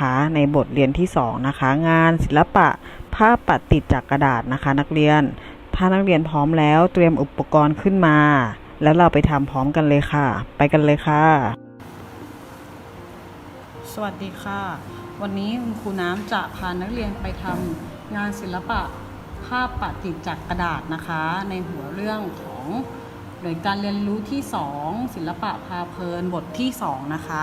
นะคะ ในบทเรียนที่ 2 นะคะ งานศิลปะภาพปัดติดจากกระดาษนะคะ นักเรียน ถ้านักเรียนพร้อมแล้วเตรียมอุปกรณ์ขึ้นมา แล้วเราไปทำพร้อมกันเลยค่ะ ไปกันเลยค่ะ สวัสดีค่ะ วันนี้คุณครูน้ำจะพานักเรียนไปทำงานศิลปะภาพปัดติดจากกระดาษนะคะ ในหัวเรื่องของ หน่วยการเรียนรู้ที่ 2 ศิลปะพาเพลินบทที่ 2 นะคะ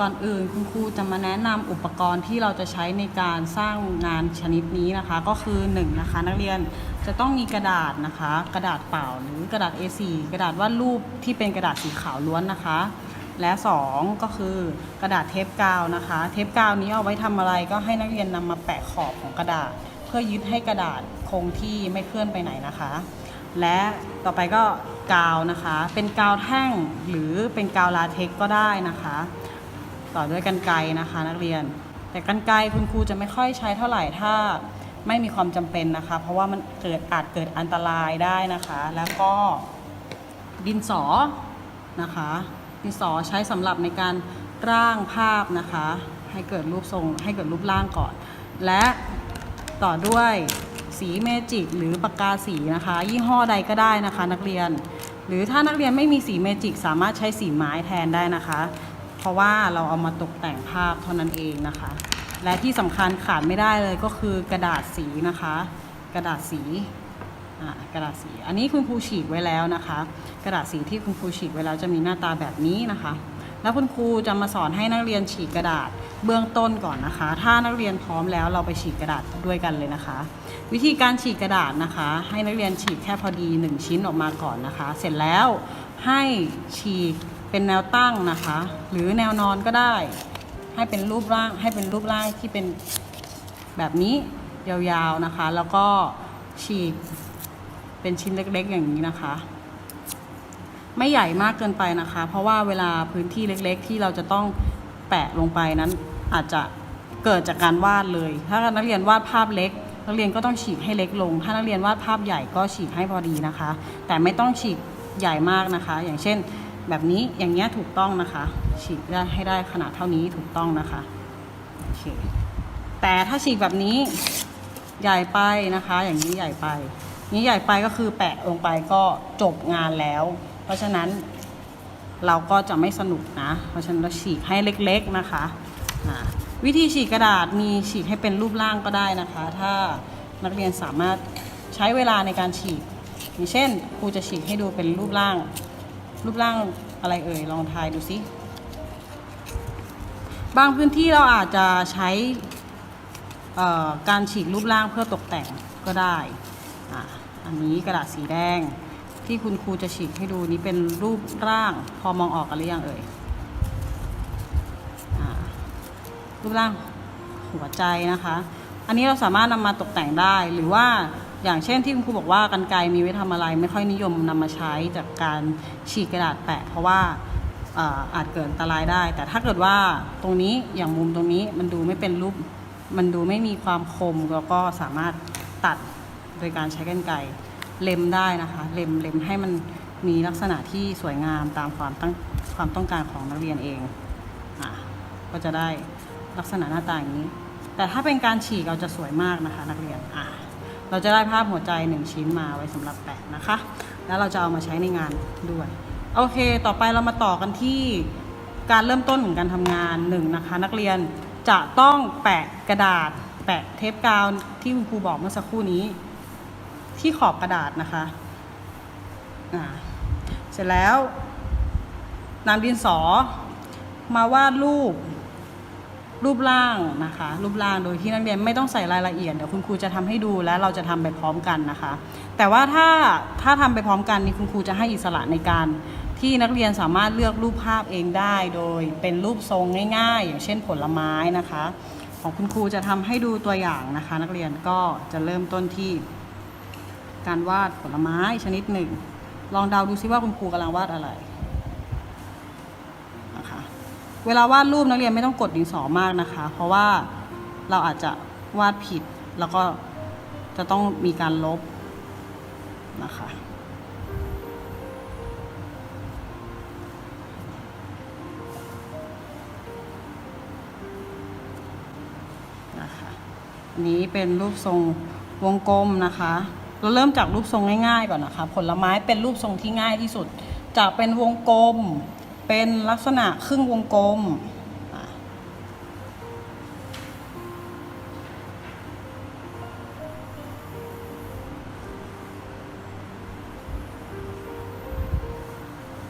ก่อนอื่นคุณครูจะมาแนะนำอุปกรณ์ที่เราจะใช้ในการสร้างงานชนิดนี้นะคะ ก็คือ1นะคะนักเรียนจะต้องมีกระดาษนะคะ กระดาษเปล่าหรือกระดาษ A4 กระดาษวาดรูปที่เป็นกระดาษสีขาวล้วนนะคะ และ 2 ก็คือกระดาษเทปกาวนะคะ เทปกาวนี้เอาไว้ทำอะไรก็ให้นักเรียนนำมาแปะขอบของกระดาษ เพื่อยึดให้กระดาษคงที่ไม่เคลื่อนไปไหนนะคะ และต่อไปก็ กาวนะคะ เป็นกาวแท่งหรือเป็นกาวลาเท็กก็ได้นะคะ ต่อด้วยกันไกนะคะ นักเรียน แต่กันไกคุณครูจะไม่ค่อยใช้เท่าไหร่ถ้าไม่มีความจำเป็นนะคะ เพราะว่ามันเกิดอาจเกิดอันตรายได้นะคะ แล้วก็ดินสอนะคะ ดินสอใช้สำหรับในการร่างภาพนะคะ ให้เกิดรูปทรงให้เกิดรูปร่างก่อน และต่อด้วยสีเมจิกหรือปากกาสีนะคะ ยี่ห้อใดก็ได้นะคะ นักเรียน หรือถ้านักเรียนไม่มีสีเมจิกสามารถใช้สีไม้แทนได้นะคะ เพราะว่าเราเอามาตกแต่งภาพเท่านั้นเองนะคะ และที่สำคัญขาดไม่ได้เลยก็คือกระดาษสีนะคะ กระดาษสีกระดาษสี อันนี้คุณครูฉีกไว้แล้วนะคะ กระดาษสีที่คุณครูฉีกไว้แล้วจะมีหน้าตาแบบนี้นะคะ แล้วคุณครูจะมาสอนให้นักเรียนฉีกกระดาษเบื้องต้นก่อนนะคะ ถ้านักเรียนพร้อมแล้วเราไปฉีกกระดาษด้วยกันเลยนะคะ วิธีการฉีกกระดาษนะคะ ให้นักเรียนฉีกแค่พอดี 1 ชิ้นออกมาก่อนนะคะ เสร็จแล้วให้ฉีกเป็นแนวตั้งนะคะ หรือแนวนอนก็ได้ ให้เป็นรูปร่างให้เป็นรูปร่างที่เป็นแบบนี้ยาวๆนะคะ แล้วก็ฉีกเป็นชิ้นเล็กๆอย่างนี้นะคะ ไม่ใหญ่มากเกินไปนะคะ เพราะว่าเวลาพื้นที่เล็กๆ ที่เราจะต้องแปะลงไปนั้นอาจจะเกิดจากการวาดเลย ถ้านักเรียนวาดภาพเล็ก นักเรียนก็ต้องฉีกให้เล็กลง ถ้านักเรียนวาดภาพใหญ่ก็ฉีกให้พอดีนะคะ แต่ไม่ต้องฉีกใหญ่มากนะคะ อย่างเช่น แบบนี้อย่างเงี้ยถูกต้องนะคะ ฉีกได้ให้ได้ขนาดเท่านี้ถูกต้องนะคะโอเคแต่ถ้าฉีกแบบนี้ใหญ่ไปนะคะ อย่างนี้ใหญ่ไป นี้ใหญ่ไปก็คือแปะลงไปก็จบงานแล้ว เพราะฉะนั้นเราก็จะไม่สนุกนะ เพราะฉะนั้นเราฉีกให้เล็กๆนะคะอ่าวิธีฉีกกระดาษมีฉีกให้เป็นรูปร่างก็ได้นะคะ ถ้านักเรียนสามารถใช้เวลาในการฉีกอย่างเช่นครูจะฉีกให้ดูเป็นรูปร่าง รูปร่างอะไรเอ่ยลองทายดูสิบางพื้นที่เราอาจจะใช้การฉีกรูปร่างเพื่อตกแต่งก็ได้ออันนี้กระดาษสีแดง ที่คุณครูจะฉีกให้ดูนี้เป็นรูปร่างพอมองออกกันหรือยังเอ่ยอรูปร่างหัวใจนะคะ อันนี้เราสามารถนำมาตกแต่งได้หรือว่าอย่างเช่นที่คุณครูบอกว่ากันไกมีไว้ทำอะไร ไม่ค่อยนิยมนำมาใช้จากการฉีกกระดาษแปะ เพราะว่าเอ่ออาจเกิดอันตรายได้ แต่ถ้าเกิดว่าตรงนี้อย่างมุมตรงนี้มันดูไม่เป็นรูปมันดูไม่มีความคมแล้วก็สามารถตัดโดยการใช้กรรไกร เล็มได้นะคะเล็มเล็มให้มันมีลักษณะที่สวยงามตามความตั้งความต้องการของนักเรียนเองอะก็จะได้ลักษณะหน้าตาอย่างนี้ แต่ถ้าเป็นการฉีกเราจะสวยมากนะคะ นักเรียนอะเราจะได้ภาพหัวใจหนึ่งชิ้นมาไว้สำหรับแปะนะคะ แล้วเราจะเอามาใช้ในงานด้วยโอเค ต่อไปเรามาต่อกันที่การเริ่มต้นของการทำงานหนึ่งนะคะ นักเรียนจะต้องแปะกระดาษ แปะเทปกาวที่คุณครูบอกเมื่อสักครู่นี้ ที่ขอบกระดาษนะคะเสร็จแล้วนำดินสอมาวาดรูปรูปร่างนะคะ รูปร่างโดยที่นักเรียนไม่ต้องใส่รายละเอียดเดี๋ยวคุณครูจะทำให้ดูและเราจะทำไปพร้อมกันนะคะ แต่ว่าถ้าถ้าทำไปพร้อมกันนี่คุณครูจะให้อิสระในการ ที่นักเรียนสามารถเลือกรูปภาพเองได้ โดยเป็นรูปทรงง่ายๆ อย่างเช่นผลไม้นะคะ ของคุณครูจะทำให้ดูตัวอย่างนะคะ นักเรียนก็จะเริ่มต้นที่ การวาดผลไม้ชนิดหนึ่ง ลองเดาดูซิว่าคุณครูกำลังวาดอะไรนะคะเวลาวาดรูปนักเรียนไม่ต้องกดดินสอมากนะคะ เพราะว่าเราอาจจะวาดผิดแล้วก็จะต้องมีการลบนะคะนะคะ อันนี้เป็นรูปทรงวงกลมนะคะ เราเริ่มจากรูปทรงง่ายๆก่อนนะคะ ผลไม้เป็นรูปทรงที่ง่ายที่สุด จากเป็นวงกลม เป็นลักษณะครึ่งวงกลม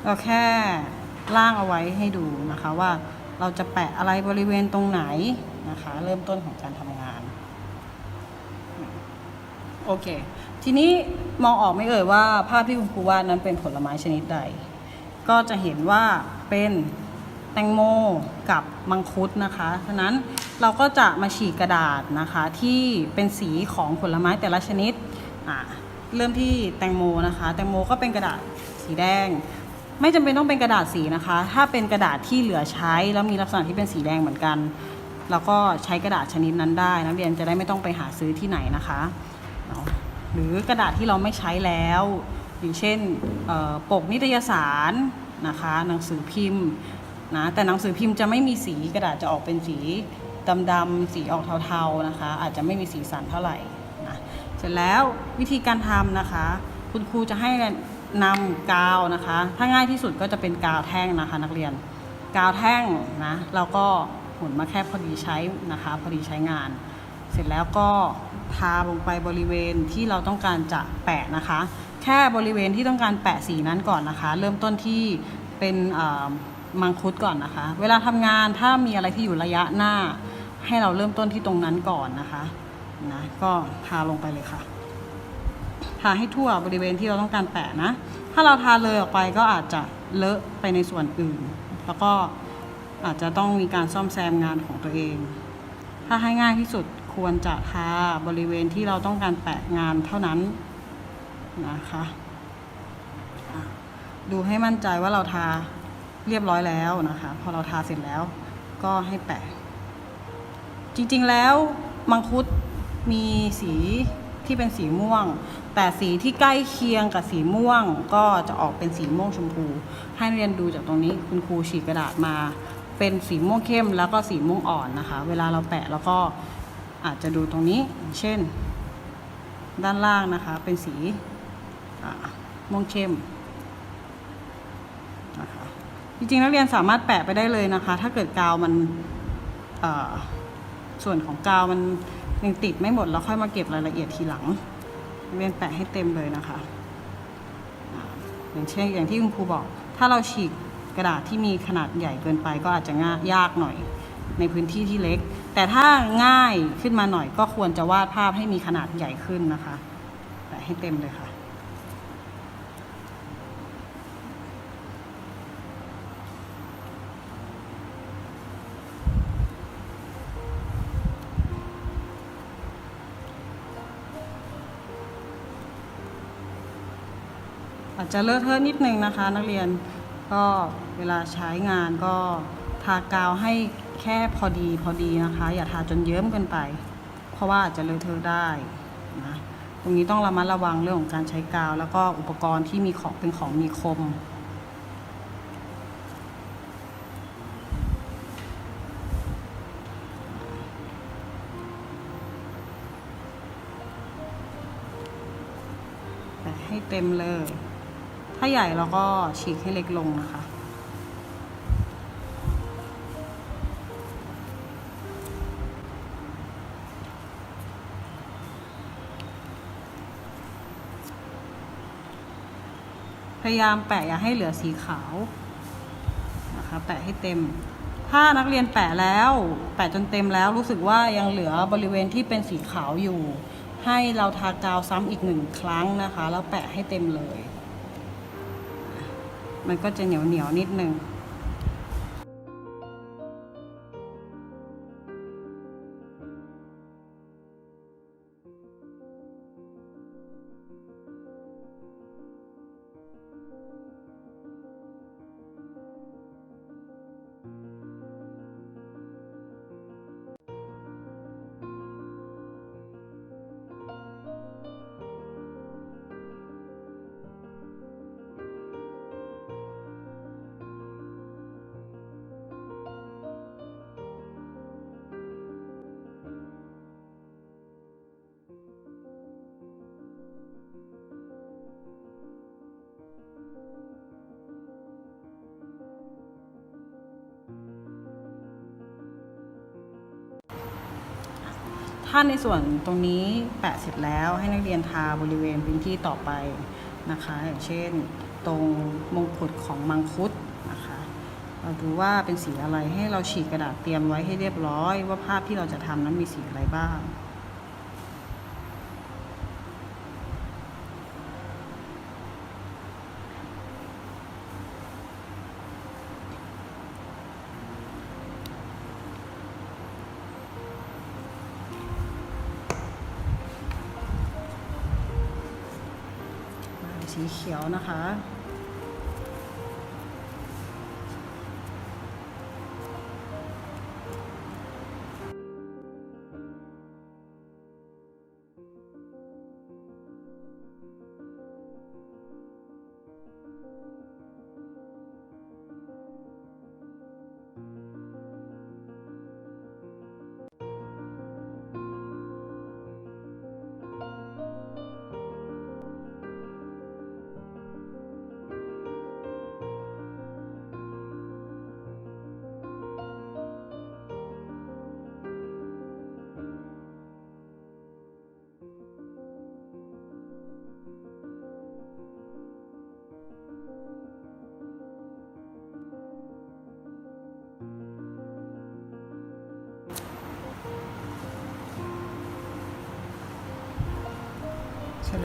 เราแค่ล่างเอาไว้ให้ดูนะคะว่าเราจะแปะอะไรบริเวณตรงไหนนะคะ เริ่มต้นของการทำ โอเค ทีนี้มองออกไหม่เอ่ยว่าภาพที่คุณครูวาดนั้นเป็นผลไม้ชนิดใด ก็จะเห็นว่าเป็นแตงโมกับมังคุดนะคะ ฉะนั้นเราก็จะมาฉีกกระดาษนะคะที่เป็นสีของผลไม้แต่ละชนิด อะเริ่มที่แตงโมนะคะ แตงโมก็เป็นกระดาษสีแดง ไม่จำเป็นต้องเป็นกระดาษสีนะคะ ถ้าเป็นกระดาษที่เหลือใช้แล้วมีลักษณะที่เป็นสีแดงเหมือนกันเราก็ใช้กระดาษชนิดนั้นได้นักเรียนจะได้ไม่ต้องไปหาซื้อที่ไหนนะคะ เนาะหรือกระดาษที่เราไม่ใช้แล้ว อย่างเช่นปกนิตยสารนะคะหนังสือพิมพ์นะแต่หนังสือพิมพ์จะไม่มีสีกระดาษจะออกเป็นสีดำๆสีออกเทาๆนะคะ อาจจะไม่มีสีสันเท่าไหร่นะเสร็จแล้ววิธีการทำนะคะ คุณครูจะให้นำกาวนะคะ ถ้าง่ายที่สุดก็จะเป็นกาวแท่งนะคะนักเรียน กาวแท่งนะเราก็หมุนมาแค่พอดีใช้นะคะ พอดีใช้งาน เสร็จแล้วก็ทาลงไปบริเวณที่เราต้องการจะแปะนะคะ แค่บริเวณที่ต้องการแปะสีนั้นก่อนนะคะ เริ่มต้นที่เป็นมังคุดก่อนนะคะ เวลาทำงานถ้ามีอะไรที่อยู่ระยะหน้า ให้เราเริ่มต้นที่ตรงนั้นก่อนนะคะนะก็ทาลงไปเลยค่ะ ทาให้ทั่วบริเวณที่เราต้องการแปะนะ ถ้าเราทาเลยออกไปก็อาจจะเลอะไปในส่วนอื่น แล้วก็อาจจะต้องมีการซ่อมแซมงานของตัวเอง ถ้าให้ง่ายที่สุด ควรจะทาบริเวณที่เราต้องการแปะงานเท่านั้นนะคะดูให้มั่นใจว่าเราทาเรียบร้อยแล้วนะคะ พอเราทาเสร็จแล้วก็ให้แปะ จริงๆแล้วมังคุดมีสีที่เป็นสีม่วง แต่สีที่ใกล้เคียงกับสีม่วงก็จะออกเป็นสีม่วงชมพู ให้เรียนดูจากตรงนี้คุณครูฉีกกระดาษมา เป็นสีม่วงเข้มแล้วก็สีม่วงอ่อนนะคะ เวลาเราแปะแล้วก็ อาจจะดูตรงนี้เช่น ด้านล่างนะคะ เป็นสีม่วงเข้มนะคะจริงๆนักเรียนสามารถแปะไปได้เลยนะคะ ถ้าเกิดกาวมันส่วนของกาวมันยังติดไม่หมดแล้วค่อยมาเก็บรายละเอียดทีหลังเรียนแปะให้เต็มเลยนะคะ อย่างเช่นอย่างที่คุณครูบอก ถ้าเราฉีกกระดาษที่มีขนาดใหญ่เกินไปก็อาจจะง่ายยากหน่อย ในพื้นที่ที่เล็ก แต่ถ้าง่ายขึ้นมาหน่อยก็ควรจะวาดภาพให้มีขนาดใหญ่ขึ้นนะคะแปะให้เต็มเลยค่ะ อาจจะเลอะเทอะนิดนึงนะคะ นักเรียนก็เวลาใช้งานก็ทากาวให้ แค่พอดีพอดีนะคะ อย่าทาจนเยิ้มเกินไป เพราะว่าอาจจะเลอะเทอะได้นะตรงนี้ต้องระมัดระวังเรื่องของการใช้กาว แล้วก็อุปกรณ์ที่มีของเป็นของมีคมแปะให้เต็มเลย ถ้าใหญ่เราก็ฉีกให้เล็กลงนะคะ ยายามแปะอย่าให้เหลือสีขาวนะคะแปะให้เต็ม ถ้านักเรียนแปะแล้ว แปะจนเต็มแล้วรู้สึกว่ายังเหลือบริเวณที่เป็นสีขาวอยู่ ให้เราทากาวซ้ำอีกหนึ่งครั้งนะคะ แล้วแปะให้เต็มเลย มันก็จะเหนียวเหนียวนิดนึง ถ้าในส่วนตรงนี้แปะเสร็จแล้วให้นักเรียนทาบริเวณพื้นที่ต่อไปนะคะ อย่างเช่น ตรงมงกุฎของมังคุดนะคะ เราดูว่าเป็นสีอะไรให้เราฉีกกระดาษเตรียมไว้ให้เรียบร้อย ว่าภาพที่เราจะทำนั้นมีสีอะไรบ้าง สีเขียวนะคะ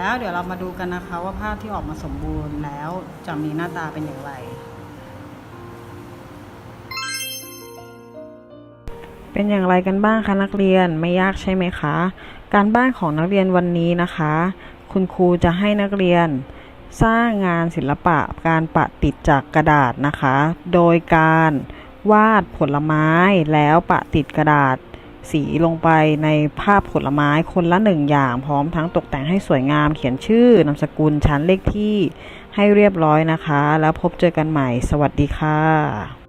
แล้วเดี๋ยวเรามาดูกันนะคะว่าภาพที่ออกมาสมบูรณ์แล้วจะมีหน้าตาเป็นอย่างไร เป็นอย่างไรกันบ้างคะนักเรียนไม่ยากใช่ไหมคะ การบ้านของนักเรียนวันนี้นะคะ คุณครูจะให้นักเรียนสร้างงานศิลปะการปะติดจากกระดาษนะคะ โดยการวาดผลไม้แล้วปะติดกระดาษ สีลงไปในภาพผลไม้คนละหนึ่งอย่างพร้อมทั้งตกแต่งให้สวยงามเขียนชื่อนามสกุลชั้นเลขที่ให้เรียบร้อยนะคะ แล้วพบเจอกันใหม่ สวัสดีค่ะ